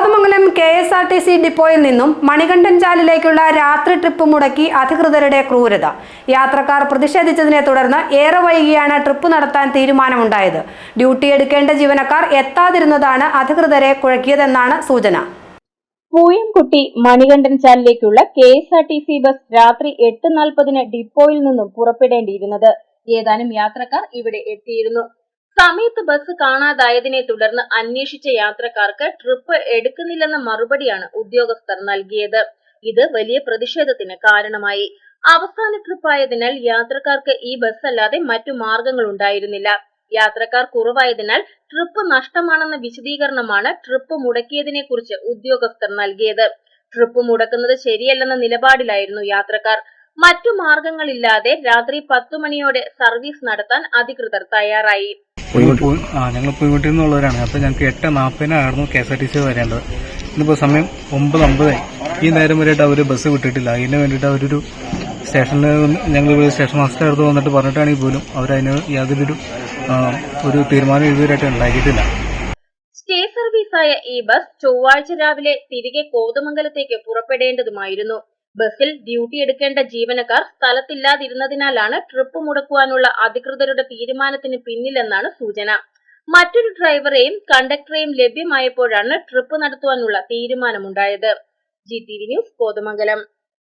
Kothamangalam K S R T C ഡിപ്പോയിൽ നിന്നും മണികണ്ഠൻ ചാലിലേക്കുള്ള രാത്രി ട്രിപ്പ് മുടക്കി അധികൃതരുടെ ക്രൂരത. യാത്രക്കാർ പ്രതിഷേധിച്ചതിനെ തുടർന്ന് ഏറെ വൈകിയാണ് ട്രിപ്പ് നടത്താൻ തീരുമാനമുണ്ടായത്. ഡ്യൂട്ടി എടുക്കേണ്ട ജീവനക്കാർ എത്താതിരുന്നതാണ് അധികൃതരെ കുഴക്കിയതെന്നാണ് സൂചന. Pooyamkutty Manikandan ചാലിലേക്കുള്ള K S R T C bus രാത്രി എട്ട് നാൽപ്പതിന് ഡിപ്പോയിൽ നിന്നും പുറപ്പെടേണ്ടിയിരുന്നത്. ഏതാനും യാത്രക്കാർ ഇവിടെ എത്തിയിരുന്നു. സമയത്ത് ബസ് കാണാതായതിനെ തുടർന്ന് അന്വേഷിച്ച യാത്രക്കാർക്ക് ട്രിപ്പ് എടുക്കുന്നില്ലെന്ന മറുപടിയാണ് ഉദ്യോഗസ്ഥർ നൽകിയത്. ഇത് വലിയ പ്രതിഷേധത്തിന് കാരണമായി. അവസാന ട്രിപ്പായതിനാൽ യാത്രക്കാർക്ക് ഈ ബസ് അല്ലാതെ മറ്റു മാർഗങ്ങൾ ഉണ്ടായിരുന്നില്ല. യാത്രക്കാർ കുറവായതിനാൽ ട്രിപ്പ് നഷ്ടമാണെന്ന വിശദീകരണമാണ് ട്രിപ്പ് മുടക്കിയതിനെ കുറിച്ച് ഉദ്യോഗസ്ഥർ നൽകിയത്. ട്രിപ്പ് മുടക്കുന്നത് ശരിയല്ലെന്ന നിലപാടിലായിരുന്നു യാത്രക്കാർ. മറ്റു മാർഗങ്ങളില്ലാതെ രാത്രി പത്തു മണിയോടെ സർവീസ് നടത്താൻ അധികൃതർ തയ്യാറായി. ആ ഞങ്ങൾ പോയിട്ട് നിന്നുള്ളവരാണ്. അപ്പോൾ ഞങ്ങൾക്ക് എട്ട് നാൽപ്പതിനായിരുന്നു K S R T C വരേണ്ടത്. ഇന്നിപ്പോൾ സമയം ഒമ്പത് അമ്പതായി. ഈ നേരം വരെയായിട്ട് അവർ ബസ് വിട്ടിട്ടില്ല. അതിന് വേണ്ടിയിട്ട് അവരൊരു സ്റ്റേഷനിൽ ഞങ്ങൾ സ്റ്റേഷൻ മാസ്റ്റർ അടുത്ത് വന്നിട്ട് പറഞ്ഞിട്ടാണെങ്കിൽ പോലും അവരതിന് യാതൊരു ഒരു തീരുമാനം ഇതുവരെയായിട്ട് ഉണ്ടാക്കിയിട്ടില്ല. സ്റ്റേ സർവീസായ ഈ ബസ് ചൊവ്വാഴ്ച രാവിലെ തിരികെ കോതമംഗലത്തേക്ക് പുറപ്പെടേണ്ടതുമായിരുന്നു. ബസ്സിൽ ഡ്യൂട്ടി എടുക്കേണ്ട ജീവനക്കാർ സ്ഥലത്തില്ലാതിരുന്നതിനാലാണ് ട്രിപ്പ് മുടക്കുവാനുള്ള അധികൃതരുടെ തീരുമാനത്തിന് പിന്നിലെന്നാണ് സൂചന. മറ്റൊരു ഡ്രൈവറെയും കണ്ടക്ടറെയും ലഭ്യമായപ്പോഴാണ് ട്രിപ്പ് നടത്തുവാനുള്ള തീരുമാനമുണ്ടായത്. G T V news Kothamangalam.